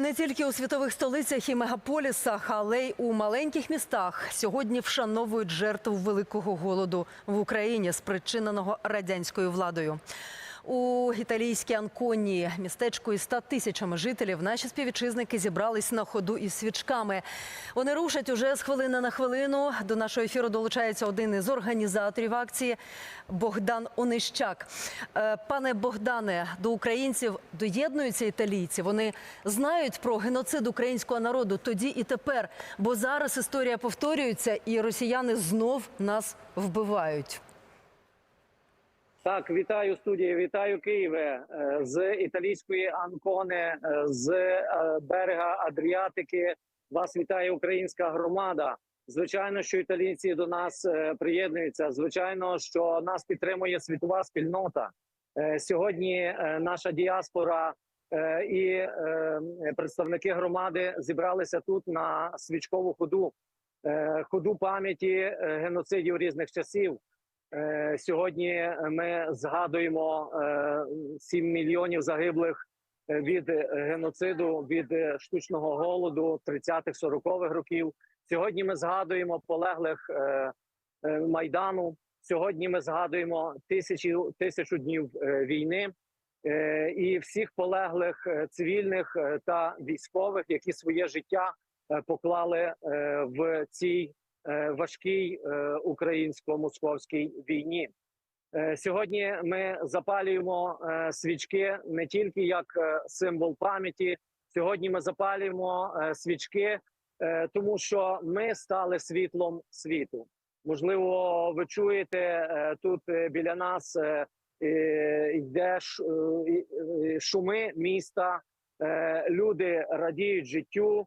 Не тільки у світових столицях і мегаполісах, але й у маленьких містах сьогодні вшановують жертву великого голоду в Україні, спричиненого радянською владою. У італійській Анконі, містечку із 100 тисячами жителів, наші співвітчизники зібрались на ходу із свічками. Вони рушать уже з хвилини на хвилину. До нашого ефіру долучається один із організаторів акції Богдан Онищак. Е, Пане Богдане, до українців доєднуються італійці. Вони знають про геноцид українського народу тоді і тепер, бо зараз історія повторюється, і росіяни знов нас вбивають. Так, вітаю студії, вітаю Києве Е, з італійської Анкони, е, з е, берега Адріатики. Вас вітає українська громада. Звичайно, що італійці до нас приєднуються. Звичайно, що нас підтримує світова спільнота. Сьогодні наша діаспора і представники громади зібралися тут на свічкову ходу, ходу пам'яті геноцидів різних часів. Е, Сьогодні ми згадуємо е, 7 мільйонів загиблих е, від е, геноциду, від е, штучного голоду 30-х, 40-х років. Сьогодні ми згадуємо полеглих е, е, майдану. Сьогодні ми згадуємо тисячу тисячу днів е, війни е, і всіх полеглих е, цивільних е, та військових, які своє життя е, поклали е, в цій е, важкій е, українсько-московській війні. Е, Сьогодні ми запалюємо е, свічки не тільки як е, символ пам'яті. Сьогодні ми запалюємо е, свічки, е, тому що ми стали світлом світу. Можливо, ви чуєте е, тут е, біля нас е, е, йде е, е, шуми міста. Е, Люди радіють життю, е,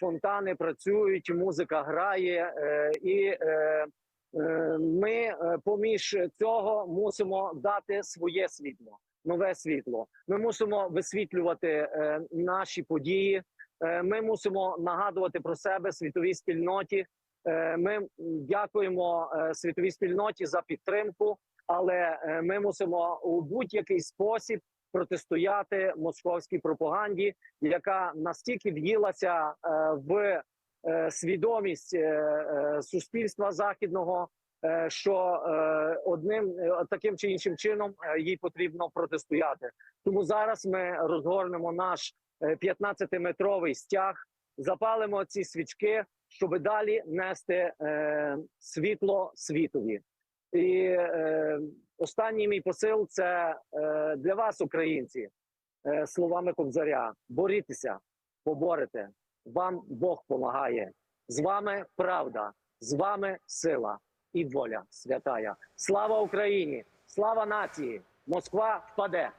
фонтани працюють, музика грає, е, і е, е, ми е, поміж цього мусимо дати своє світло, нове світло. Ми мусимо висвітлювати е, наші події. Е, Ми мусимо нагадувати про себе світовій спільноті. Е, Ми дякуємо е, світовій спільноті за підтримку, але е, ми мусимо у будь-який спосіб протистояти московській пропаганді, яка настільки в'їлася е, в е, свідомість е, суспільства західного, що одним таким чи іншим чином їй потрібно протистояти. Тому зараз ми розгорнемо наш е, 15-метровий стяг, запалимо ці свічки, щоб далі нести світло світові. І е, останній мій посил це е, для вас, українці, е, словами Кобзаря: борітеся, поборете. Вам Бог помагає. З вами правда, з вами сила і воля святая. Слава Україні! Слава нації! Москва впаде!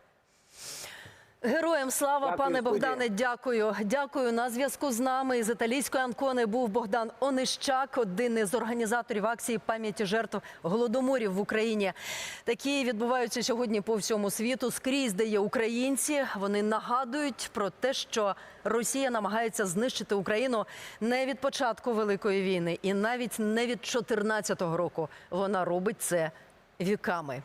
Героям слава, Дякую, пане. Богдане. Дякую. Дякую. На зв'язку з нами із італійської Анкони був Богдан Онищак, один із організаторів акції пам'яті жертв голодоморів в Україні. Такі відбуваються сьогодні по всьому світу. Скрізь, де є українці, вони нагадують про те, що Росія намагається знищити Україну не від початку великої війни, і навіть не від 14-го року. Вона робить це віками.